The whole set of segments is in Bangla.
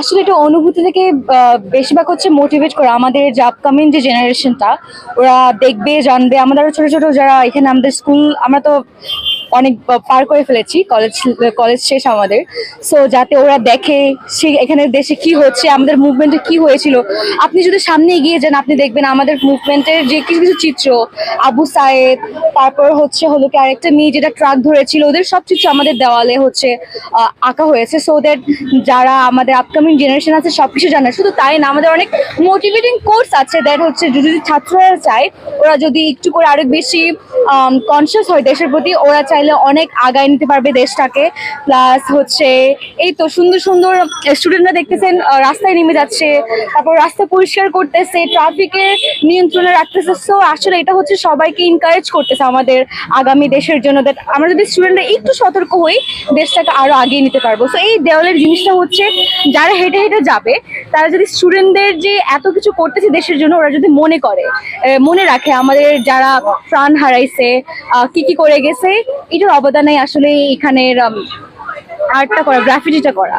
আসলে এটা অনুভূতি থেকে বেশিরভাগ হচ্ছে মোটিভেট করা। আমাদের যে আপকামিং যে জেনারেশনটা ওরা দেখবে, জানবে। আমাদের ছোট ছোট যারা এখানে আমাদের স্কুল আমরা তো অনেক পার করে ফেলেছি কলেজ কলেজ শেষ আমাদের। সো যাতে ওরা দেখে সে এখানে দেশে কি হচ্ছে, আমাদের মুভমেন্টে কি হয়েছিল। আপনি যদি সামনে এগিয়ে যান, আপনি দেখবেন আমাদের মুভমেন্টের যে কিছু কিছু চিত্র, আবু সায়েদ, তারপর হচ্ছে হলো কি আরেকটা মেয়ে যেটা ট্রাক ধরেছিল, ওদের সব চিত্র আমাদের দেওয়ালে হচ্ছে আঁকা হয়েছে। সো দ্যাট যারা আমাদের আপকামিং জেনারেশন আছে সব কিছু জানে। শুধু তাই না, আমাদের অনেক মোটিভেটিং কোর্স আছে। দ্যাট হচ্ছে, যদি ছাত্ররা চায়, ওরা যদি একটু করে আরও বেশি কনসিয়াস হয় দেশের প্রতি। ওরা চাইলে অনেক আগায় নিতে পারবে দেশটাকে। প্লাস হচ্ছে, এই তো সুন্দর সুন্দর স্টুডেন্টরা দেখতেছেন রাস্তায় নেমে যাচ্ছে, তারপর রাস্তা পরিষ্কার করতেছে ট্রাফিকের নিয়ন্ত্রণে রাখতেছে। সো আসলে এটা হচ্ছে সবাইকে ইনকারেজ করতেছে আমাদের আগামী দেশের জন্য দ্যাট আমরা যদি স্টুডেন্টরা একটু সতর্ক হই, দেশটাকে আরও আগিয়ে নিতে পারব। সো এই দেওয়ালের জিনিসটা হচ্ছে, যারা হেঁটে হেঁটে যাবে, তারা যদি স্টুডেন্টদের যে এত কিছু করতেছে দেশের জন্য, ওরা যদি মনে করে মনে রাখে আমাদের যারা প্রাণ হারাইছে আহ, কি কি করে গেছে এটার অবদানে আসলে এখানের আর্টটা করা গ্রাফিটিটা করা।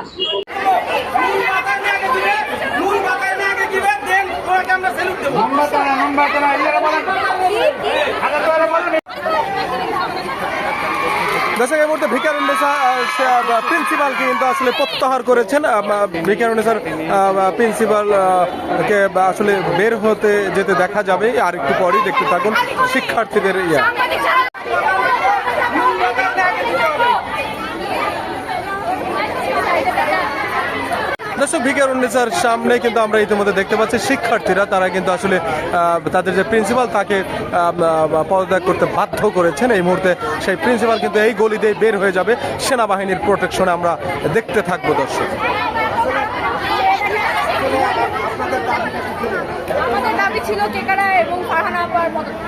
আমরা দর্শক, এই ভিকারুন্নেসা প্রিন্সিপাল কিন্তু আসলে প্রত্যাহার করেছেন। ভিকারুন্নেসার প্রিন্সিপাল কে বা আসলে বের হতে যেতে দেখা যাবে। আর একটু পরেই দেখতে থাকুন শিক্ষার্থীদের ইয়া। দর্শক ভিকার উন্নিসার সামনে কিন্তু আমরা ইতিমধ্যে দেখতে পাচ্ছি শিক্ষার্থীরা, তারা কিন্তু আসলে তাদের যে প্রিন্সিপাল তাকে পদত্যাগ করতে বাধ্য করেছেন। এই মুহূর্তে সেই প্রিন্সিপাল কিন্তু এই গলি দিয়ে বের হয়ে যাবে। সেনাবাহিনীর প্রোটেকশনে আমরা দেখতে থাকব, দর্শক। ছিল কেকারা এবং ফারহানা আপার মদত